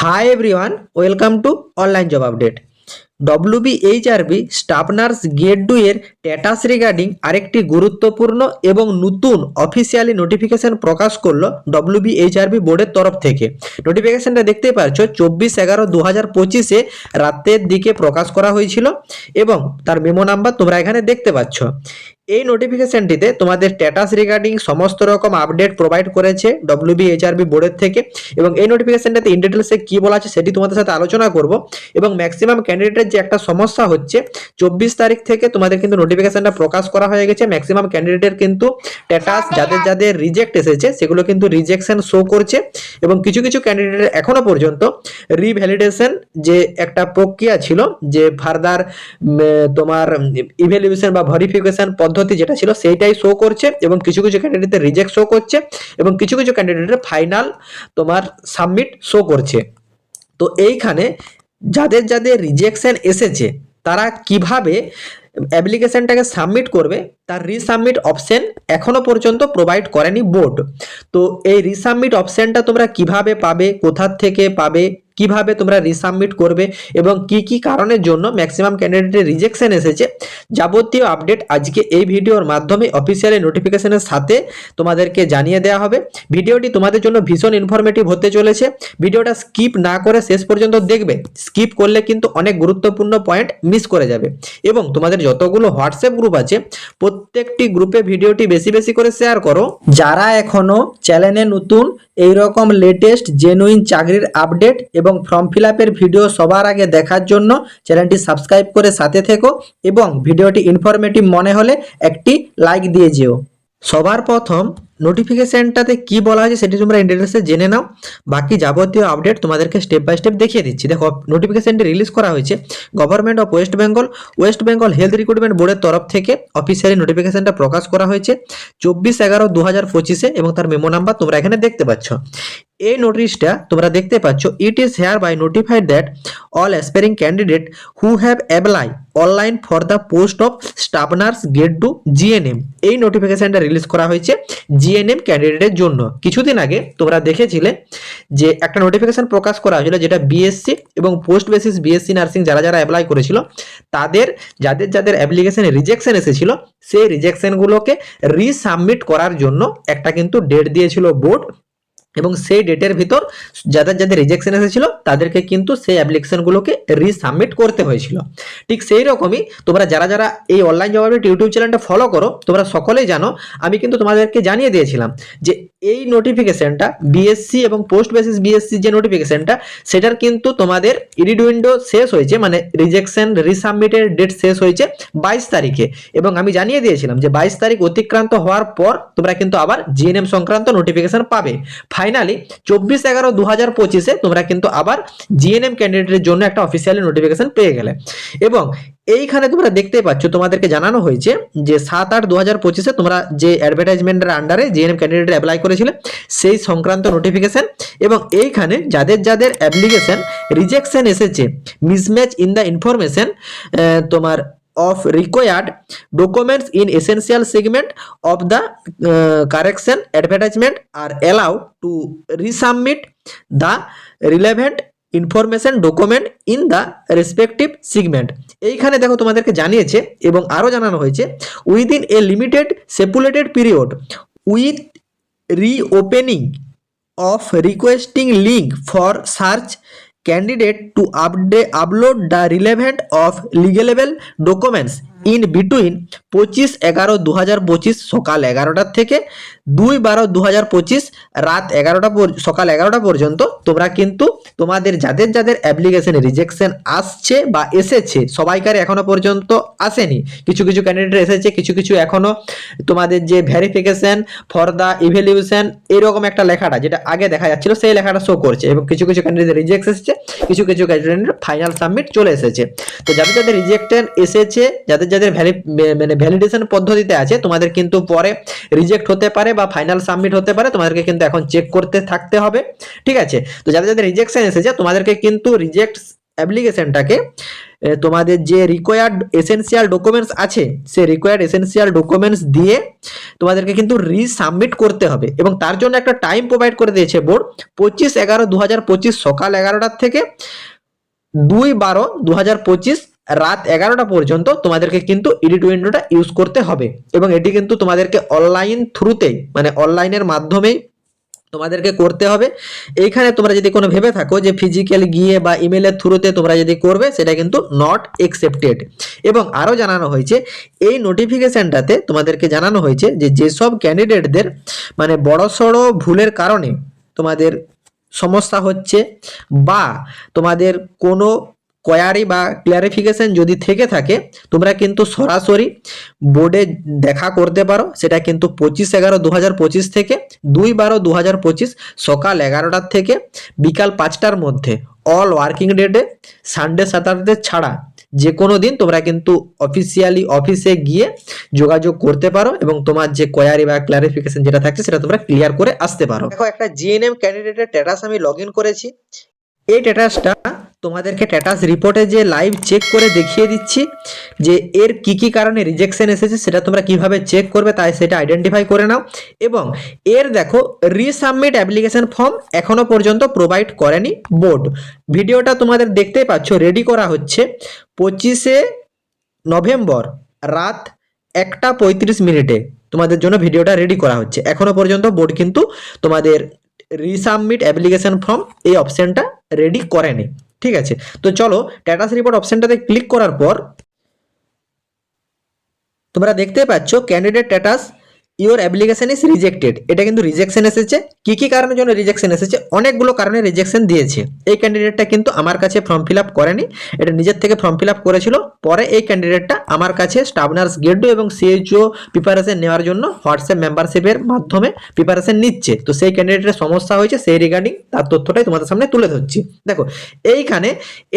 hi everyone welcome to online job update WBHRB staff nurse grade এর status regarding আরেকটি গুরুত্বপূর্ণ এবং নতুন অফিসিয়ালি নোটিফিকেশন প্রকাশ করলো ডব্লিউবিএইচআরবি বোর্ডের তরফ থেকে নোটিফিকেশনটা দেখতেই পাচ্ছ চব্বিশ এগারো দু হাজার পঁচিশে রাতের দিকে প্রকাশ করা হয়েছিল এবং তার মেমো নাম্বার তোমরা এখানে দেখতে পাচ্ছ এই নোটিফিকেশনটিতে তোমাদের স্ট্যাটাস রিগার্ডিং সমস্ত রকম আপডেট প্রোভাইড করেছে এইচআরবি বোর্ডের থেকে এবং এই নোটিফিকেশনটাতে ইন ডিটেলসে কী বলা আছে সেটি তোমাদের সাথে আলোচনা করব এবং ম্যাক্সিমাম ক্যান্ডিডেটের যে একটা সমস্যা হচ্ছে চব্বিশ তারিখ থেকে তোমাদের কিন্তু নোটিফিকেশনটা প্রকাশ করা হয়ে গেছে ম্যাক্সিমাম ক্যান্ডিডেটের কিন্তু স্ট্যাটাস যাদের যাদের রিজেক্ট এসেছে সেগুলো কিন্তু রিজেকশন শো করছে এবং কিছু কিছু ক্যান্ডিডেটের এখনও পর্যন্ত রিভ্যালিডেশন যে একটা প্রক্রিয়া ছিল যে ফার্দার তোমার ইভ্যালিউশন বা ভেরিফিকেশন পদ্ধতি পদ্ধতি যেটা ছিল সেইটাই শো করছে এবং কিছু কিছু ক্যান্ডিডেটে রিজেক্ট শো করছে এবং কিছু কিছু ক্যান্ডিডেটের ফাইনাল তোমার সাবমিট শো করছে তো এইখানে যাদের যাদের রিজেকশন এসেছে তারা কিভাবে অ্যাপ্লিকেশানটাকে সাবমিট করবে তার রিসাবমিট অপশান এখনও পর্যন্ত প্রোভাইড করেনি বোর্ড তো এই রিসাবমিট অপশানটা তোমরা কিভাবে পাবে কোথার থেকে পাবে কিভাবে তোমরা রিসাবমিট করবে এবং কি কি কারণের জন্য ম্যাক্সিমাম ক্যান্ডিডেটের রিজেকশন এসেছে যাবতীয় আপডেট আজকে এই ভিডিওর মাধ্যমে অফিসিয়ালি নোটিফিকেশনের সাথে তোমাদেরকে জানিয়ে দেওয়া হবে ভিডিওটি তোমাদের জন্য ভীষণ ইনফরমেটিভ হতে চলেছে ভিডিওটা স্কিপ না করে শেষ পর্যন্ত দেখবে স্কিপ করলে কিন্তু অনেক গুরুত্বপূর্ণ পয়েন্ট মিস করে যাবে এবং তোমাদের যতগুলো হোয়াটসঅ্যাপ গ্রুপ আছে প্রত্যেকটি গ্রুপে ভিডিওটি বেশি বেশি করে শেয়ার করো যারা এখনও চ্যানেলে নতুন এইরকম লেটেস্ট জেনুইন চাকরির আপডেট এবং এবং ফর্ম ফিল ভিডিও সবার আগে দেখার জন্য চ্যানেলটি সাবস্ক্রাইব করে সাথে থেকো এবং ভিডিওটি ইনফরমেটিভ মনে হলে একটি লাইক দিয়ে যেও সবার প্রথম নোটিফিকেশানটাতে কি বলা হয়েছে সেটি তোমরা ইন্টারনেটে জেনে নাও বাকি যাবতীয় আপডেট তোমাদেরকে স্টেপ বাই স্টেপ দেখিয়ে দিচ্ছি দেখো নোটিফিকেশানটি রিলিজ করা হয়েছে government of West Bengal West Bengal health recruitment বোর্ডের তরফ থেকে অফিসিয়ালি নোটিফিকেশানটা প্রকাশ করা হয়েছে চব্বিশ এগারো দু হাজার পঁচিশে এবং তার মেমো নাম্বার তোমরা এখানে দেখতে পাচ্ছ এই নোটিশটা তোমরা দেখতে পাচ্ছ it is hereby notified that all aspiring candidate who have apply online for the post of staff nurse grade two GNM এই নোটিফিকেশানটা রিলিজ করা হয়েছে জিএনএম ক্যান্ডিডেটের জন্য কিছুদিন আগে তোমরা দেখেছিলে যে একটা নোটিফিকেশান প্রকাশ করা হয়েছিল যেটা বিএসসি এবং পোস্ট বেসিস বিএসসি নার্সিং যারা যারা অ্যাপ্লাই করেছিল তাদের যাদের যাদের অ্যাপ্লিকেশানে রিজেকশন এসেছিল সেই রিজেকশনগুলোকে রিসাবমিট করার জন্য একটা কিন্তু ডেট দিয়েছিল বোর্ড এবং সেই ডেটের ভিতর যাদের যাদের রিজেকশন এসেছিল তাদেরকে কিন্তু সেই অ্যাপ্লিকেশনগুলোকে রিসাবমিট করতে হয়েছিল ঠিক সেই রকমই তোমরা যারা যারা এই অনলাইন জব ইউটিউব চ্যানেলটা ফলো করো তোমরা সকলেই জানো আমি কিন্তু তোমাদেরকে জানিয়ে দিয়েছিলাম যে এই নোটিফিকেশনটা বিএসসি এবং পোস্ট বেসিস বিএসসি যে নোটিফিকেশনটা সেটার কিন্তু তোমাদের এডিট উইন্ডো শেষ হয়েছে মানে রিজেকশন রিসাবমিটের ডেট শেষ হয়েছে বাইশ তারিখে এবং আমি জানিয়ে দিয়েছিলাম যে বাইশ তারিখ অতিক্রান্ত হওয়ার পর তোমরা কিন্তু আবার জিএনএম সংক্রান্ত নোটিফিকেশন পাবে ফাইনালি চব্বিশ এগারো দু হাজার পঁচিশে তোমরা কিন্তু আবার জিএনএম ক্যান্ডিডেটের জন্য একটা অফিসিয়ালি নোটিফিকেশন পেয়ে গেলে এবং এইখানে তোমরা দেখতে পাচ্ছ তোমাদেরকে জানানো হয়েছে যে সাত আট দু হাজার পঁচিশে তোমরা যে অ্যাডভার্টাইজমেন্টের আন্ডারে জিএনএম ক্যান্ডিডেট অ্যাপ্লাই করেছিলে সেই সংক্রান্ত নোটিফিকেশন এবং এইখানে যাদের যাদের অ্যাপ্লিকেশন রিজেকশন এসেছে মিসম্যাচ ইন দ্য ইনফরমেশন তোমার of required documents in essential segment of the correction advertisement are allow to resubmit the relevant information document in the respective segment এইখানে দেখো তোমাদেরকে জানিয়েছে এবং আরও জানানো হয়েছে within a limited stipulated period with reopening of requesting link for search candidate to upload the relevant of legal documents in between পঁচিশ এগারো দু হাজার পঁচিশ সকাল এগারোটার থেকে দুই বারো দু হাজার পঁচিশ রাত এগারোটা সকাল এগারোটা পর্যন্ত তোমরা কিন্তু তোমাদের যাদের যাদের অ্যাপ্লিকেশন রিজেকশন আসছে বা এসেছে সবাইকার এখনও পর্যন্ত আসেনি কিছু কিছু ক্যান্ডিডেট এসেছে কিছু কিছু এখনও তোমাদের যে ভ্যারিফিকেশন ফর দ্য ইভ্যালিউশন এরকম একটা লেখাটা যেটা আগে দেখা যাচ্ছিল সেই লেখাটা শো করছে এবং কিছু কিছু ক্যান্ডিডেট রিজেক্ট এসেছে কিছু কিছু ক্যান্ডিডেট ফাইনাল সাবমিট চলে এসেছে তো যাদের যাদের রিজেক্টেন এসেছে যাদের যাদের ভ্যালিড মানে ভ্যালিডেশন পদ্ধতিতে আছে তোমাদের কিন্তু পরে রিজেক্ট হতে পারে বা ফাইনাল সাবমিট হতে পারে তোমাদেরকে কিন্তু এখন চেক করতে থাকতে হবে ঠিক আছে তো যাদের যাদের রিজেকশন এসেছে তোমাদেরকে কিন্তু রিজেক্ট অ্যাপ্লিকেশনটাকে তোমাদের যে রিকোয়ার্ড এসেন্সিয়াল ডকুমেন্টস আছে সে রিকোয়ার্ড এসেন্সিয়াল ডকুমেন্টস দিয়ে তোমাদেরকে কিন্তু রিসাবমিট করতে হবে এবং তার জন্য একটা টাইম প্রোভাইড করে দিয়েছে বোর্ড পঁচিশ এগারো দু সকাল এগারোটার থেকে দুই বারো দু রাত এগারোটা পর্যন্ত তোমাদেরকে কিন্তু এডিট উইন্ডোটা ইউজ করতে হবে এবং এটি কিন্তু তোমাদেরকে অনলাইন থ্রুতেই মানে অনলাইনের মাধ্যমেই তোমাদেরকে করতে হবে এইখানে তোমরা যদি কোনো ভেবে থাকো যে ফিজিক্যাল গিয়ে বা ইমেলের থ্রুতে তোমরা যদি করবে সেটা কিন্তু নট অ্যাকসেপ্টেড এবং আরও জানানো হয়েছে এই নোটিফিকেশানটাতে তোমাদেরকে জানানো হয়েছে যে যেসব ক্যান্ডিডেটদের মানে বড়সড় ভুলের কারণে তোমাদের সমস্যা হচ্ছে বা তোমাদের কোনো কোয়ারি বা ক্লিয়ারিফিকেশন যদি থেকে থাকে তোমরা কিন্তু সরাসরি বোর্ডে দেখা করতে পারো সেটা কিন্তু পঁচিশ এগারো দু থেকে দুই বারো দু সকাল এগারোটার থেকে বিকাল পাঁচটার মধ্যে অল ওয়ার্কিং ডেটে সানডে স্যাটারডে ছাড়া যে কোনো দিন তোমরা কিন্তু অফিসিয়ালি অফিসে গিয়ে যোগাযোগ করতে পারো এবং তোমার যে কোয়ারি বা ক্লারিফিকেশন যেটা থাকছে সেটা তোমরা ক্লিয়ার করে আসতে পারো দেখো একটা জিএনএম ক্যান্ডিডেটের স্ট্যাটাস আমি লগ করেছি এই স্ট্যাটাসটা তোমাদেরকে স্ট্যাটাস রিপোর্টে যে লাইভ চেক করে দেখিয়ে দিচ্ছি যে এর কি কি কারণে রিজেকশন এসেছে সেটা তোমরা কিভাবে চেক করবে তাই সেটা আইডেন্টিফাই করে নাও এবং এর দেখো রিসাবমিট অ্যাপ্লিকেশন ফর্ম এখনও পর্যন্ত প্রোভাইড করেনি বোর্ড ভিডিওটা তোমাদের দেখতেই পাচ্ছ রেডি করা হচ্ছে পঁচিশে নভেম্বর রাত একটা পঁয়ত্রিশ মিনিটে তোমাদের জন্য ভিডিওটা রেডি করা হচ্ছে এখনও পর্যন্ত বোর্ড কিন্তু তোমাদের রিসাবমিট অ্যাপ্লিকেশন ফর্ম এই অপশানটা রেডি করেনি ঠিক আছে তো চলো স্ট্যাটাস রিপোর্ট অপশনটাতে ক্লিক করার পর তোমরা দেখতে পাচ্ছ candidate status your application is rejected এটা কিন্তু রিজেকশন এসেছে কি কি কারণের জন্য রিজেকশন এসেছে অনেকগুলো কারণে রিজেকশন দিয়েছে এই ক্যান্ডিডেটটা কিন্তু আমার কাছে ফর্ম ফিল করেনি এটা নিজের থেকে ফর্ম ফিল করেছিল পরে এই ক্যান্ডিডেটটা আমার কাছে স্টাবনার্স গেডো এবং সিএইচও প্রিপারেশন নেওয়ার জন্য হোয়াটসঅ্যাপ মেম্বারশিপের মাধ্যমে প্রিপারেশন নিচ্ছে তো সেই ক্যান্ডিডেটের সমস্যা হয়েছে সেই রিগার্ডিং তার তথ্যটাই তোমাদের সামনে তুলে ধরছি দেখো এইখানে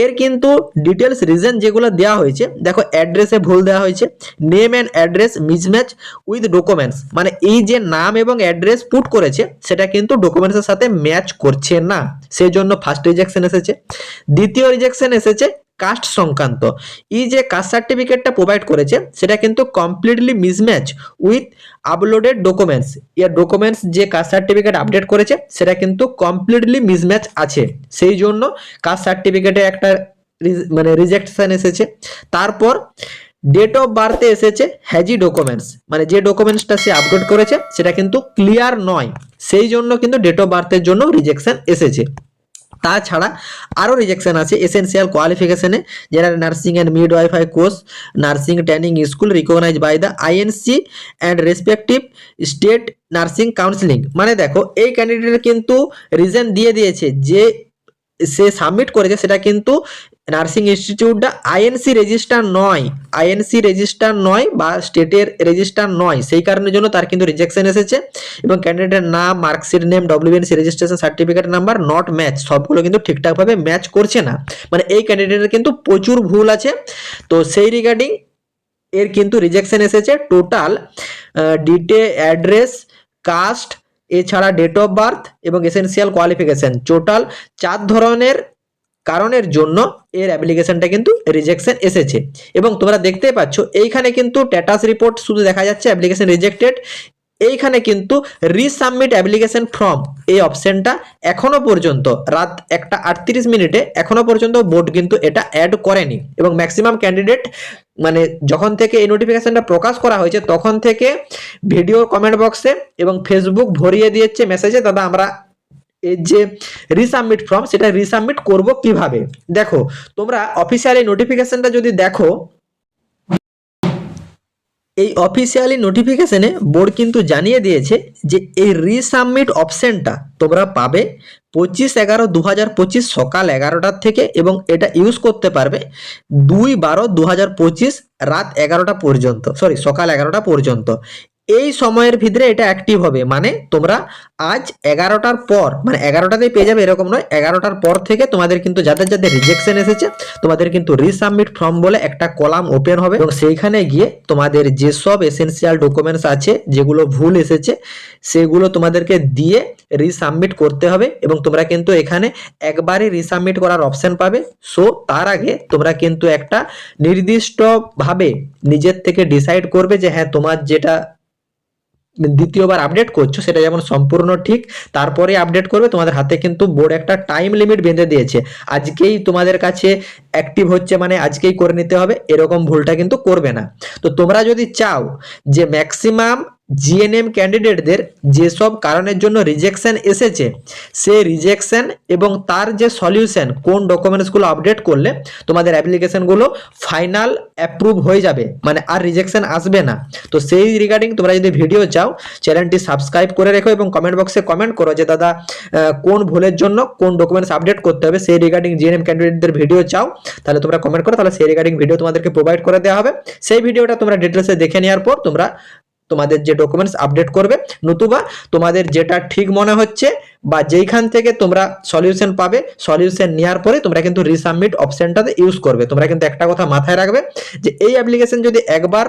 এর কিন্তু ডিটেলস রিজন যেগুলো দেওয়া হয়েছে দেখো অ্যাড্রেসে ভুল দেওয়া হয়েছে name and address mismatch with documents মানে এই যে নাম এবং অ্যাড্রেস পুট করেছে সেটা কিন্তু ডকুমেন্টসের সাথে ম্যাচ করছে না সেই জন্য ফার্স্ট রিজেকশন এসেছে দ্বিতীয় রিজেকশন এসেছে কাস্ট সংক্রান্ত এই যে কাস্ট সার্টিফিকেটটা প্রোভাইড করেছে সেটা কিন্তু completely mismatch with uploaded documents year documents যে কাস্ট সার্টিফিকেট আপডেট করেছে সেটা কিন্তু কমপ্লিটলি মিসম্যাচ আছে সেই জন্য কাস্ট সার্টিফিকেটে একটা মানে রিজেকশন এসেছে তারপর ডেট অফ বার্থে এসেছে হ্যাজি ডকুমেন্টস মানে যে ডকুমেন্টসটা সে আপডেট করেছে সেটা কিন্তু ক্লিয়ার নয় সেই জন্য কিন্তু ডেট অফ বার্থের জন্য রিজেকশন এসেছে তাছাড়া আরও রিজেকশন আছে এসেন্সিয়াল কোয়ালিফিকেশনে যারা nursing and midwifery course nursing training school recognize by the INC and respective state nursing counselling মানে দেখো এই ক্যান্ডিডেট কিন্তু রিজন দিয়ে দিয়েছে যে সে সাবমিট করেছে সেটা কিন্তু নার্সিং ইনস্টিটিউটটা আইএনসি রেজিস্টার নয় আইএনসি রেজিস্টার নয় বা স্টেটের রেজিস্টার নয় সেই কারণের জন্য তার কিন্তু রিজেকশন এসেছে এবং ক্যান্ডিডেটের নাম marksheet name WNC registration certificate number not match সবগুলো কিন্তু ঠিকঠাকভাবে ম্যাচ করছে না মানে এই ক্যান্ডিডেটের কিন্তু প্রচুর ভুল আছে তো সেই রিগার্ডিং এর কিন্তু রিজেকশন এসেছে টোটাল ডিটে অ্যাড্রেস কাস্ট এছাড়া ডেট অফ বার্থ এবং এসেন্সিয়াল কোয়ালিফিকেশান টোটাল চার ধরনের কারণের জন্য এর অ্যাপ্লিকেশনটা কিন্তু রিজেকশন এসেছে এবং তোমরা দেখতে পাচ্ছ এইখানে কিন্তু স্ট্যাটাস রিপোর্ট শুধু দেখা যাচ্ছে অ্যাপ্লিকেশন রিজেক্টেড এইখানে কিন্তু রিসাবমিট অ্যাপ্লিকেশন ফর্ম এই অপশানটা এখনও পর্যন্ত রাত একটা আটত্রিশ মিনিটে এখনও পর্যন্ত বোর্ড কিন্তু এটা অ্যাড করেনি এবং ম্যাক্সিমাম ক্যান্ডিডেট মানে যখন থেকে এই নোটিফিকেশানটা প্রকাশ করা হয়েছে তখন থেকে ভিডিও কমেন্ট বক্সে এবং ফেসবুক ভরিয়ে দিয়েছে মেসেজে দাদা আমরা এর যে রিসাবমিট ফর্ম সেটা রিসাবমিট করব কিভাবে দেখো তোমরা অফিসিয়ালি নোটিফিকেশনটা যদি দেখো এই অফিসিয়ালি নোটিফিকেশনে বোর্ড কিন্তু জানিয়ে দিয়েছে যে এই রিসাবমিট অপশানটা তোমরা পাবে পঁচিশ এগারো দু হাজার পঁচিশ সকাল এগারোটার থেকে এবং এটা ইউজ করতে পারবে দুই বারো দু হাজার পঁচিশ রাত এগারোটা পর্যন্ত সরি সকাল এগারোটা পর্যন্ত এই সময়ের ভিতরে এটা অ্যাক্টিভ হবে মানে তোমরা আজ এগারোটার পর মানে এগারোটাতেই পেয়ে যাবে এরকম নয় এগারোটার পর থেকে তোমাদের কিন্তু যাদের যাদের রিজেকশন এসেছে তোমাদের কিন্তু রিসাবমিট ফর্ম বলে একটা কলাম ওপেন হবে এবং সেইখানে গিয়ে তোমাদের যেসব এসেন্সিয়াল ডকুমেন্টস আছে যেগুলো ভুল এসেছে সেগুলো তোমাদেরকে দিয়ে রিসাবমিট করতে হবে এবং তোমরা কিন্তু এখানে একবারই রিসাবমিট করার অপশান পাবে সো তার আগে তোমরা কিন্তু একটা নির্দিষ্টভাবে নিজের থেকে ডিসাইড করবে যে হ্যাঁ তোমার যেটা দ্বিতীয়বার আপডেট করছো সেটা যেমন সম্পূর্ণ ঠিক তারপরে আপডেট করবে তোমাদের হাতে কিন্তু বোর্ড একটা টাইম লিমিট বেঁধে দিয়েছে আজকেই তোমাদের কাছে অ্যাক্টিভ হচ্ছে মানে আজকেই করে নিতে হবে এরকম ভুলটা কিন্তু করবে না তো তোমরা যদি চাও যে ম্যাক্সিমাম জিএনএম ক্যান্ডিডেটদের যেসব কারণের জন্য রিজেকশন এসেছে সে রিজেকশন এবং তার যে সলিউশন কোন ডকুমেন্টসগুলো আপডেট করলে তোমাদের অ্যাপ্লিকেশনগুলো ফাইনাল অ্যাপ্রুভ হয়ে যাবে মানে আর রিজেকশন আসবে না তো সেই রিগার্ডিং তোমরা যদি ভিডিও চাও চ্যানেলটি সাবস্ক্রাইব করে রেখো এবং কমেন্ট বক্সে কমেন্ট করো যে দাদা কোন ভুলের জন্য কোন ডকুমেন্টস আপডেট করতে হবে সেই রিগার্ডিং জিএনএম ক্যান্ডিডেটদের ভিডিও চাও তাহলে তোমরা কমেন্ট করো তাহলে সেই রিগার্ডিং ভিডিও তোমাদেরকে প্রোভাইড করে দেওয়া হবে সেই ভিডিওটা তোমরা ডিটেলসে দেখে নেওয়ার পর তোমরা তোমাদের যে ডকুমেন্টস আপডেট করবে নতুবা তোমাদের যেটা ঠিক মনে হচ্ছে বা যেইখান থেকে তোমরা সলিউশন পাবে সলিউশন নেওয়ার পরে তোমরা কিন্তু রিসাবমিট অপশানটাতে ইউজ করবে তোমরা কিন্তু একটা কথা মাথায় রাখবে যে এই অ্যাপ্লিকেশন যদি একবার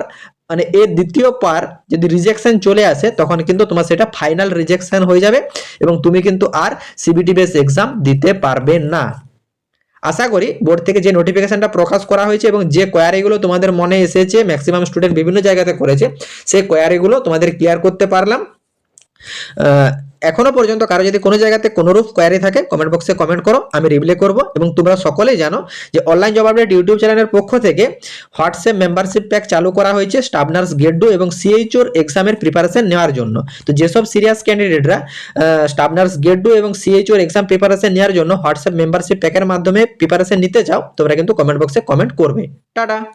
মানে এর দ্বিতীয় পার যদি রিজেকশন চলে আসে তখন কিন্তু তোমার সেটা ফাইনাল রিজেকশন হয়ে যাবে এবং তুমি কিন্তু আর সিবিটি বেস এক্সাম দিতে পারবে না আশা করি বোর্ড থেকে যে নোটিফিকেশানটা প্রকাশ করা হয়েছে এবং যে কোয়ারিগুলো তোমাদের মনে এসেছে ম্যাক্সিমাম স্টুডেন্ট বিভিন্ন জায়গাতে করেছে সেই কোয়ারিগুলো তোমাদের ক্লিয়ার করতে পারলাম এখনো পর্যন্ত কারো যদি কোনো জায়গাতে কোনোরূপ কোয়ারি থাকে কমেন্ট বক্সে কমেন্ট করো আমি রিপ্লাই করব এবং তোমরা সকলেই জানো যে অনলাইন জব আপডেট ইউটিউব চ্যানেলের পক্ষ থেকে হোয়াটসঅ্যাপ মেম্বারশিপ প্যাক চালু করা হয়েছে স্টাফ নার্স গ্রেড ডু এবং সিএইচওর এক্সামের প্রিপারেশন নেওয়ার জন্য তো যেসব সিরিয়াস ক্যান্ডিডেটরা স্টাফ নার্স গ্রেড ডু এবং সিএইচওর এক্সাম প্রিপারেশন নেওয়ার জন্য হোয়াটসঅ্যাপ মেম্বারশিপ প্যাকের মাধ্যমে প্রিপারেশন নিতে চাও তোমরা কিন্তু কমেন্ট বক্সে কমেন্ট করবে টাটা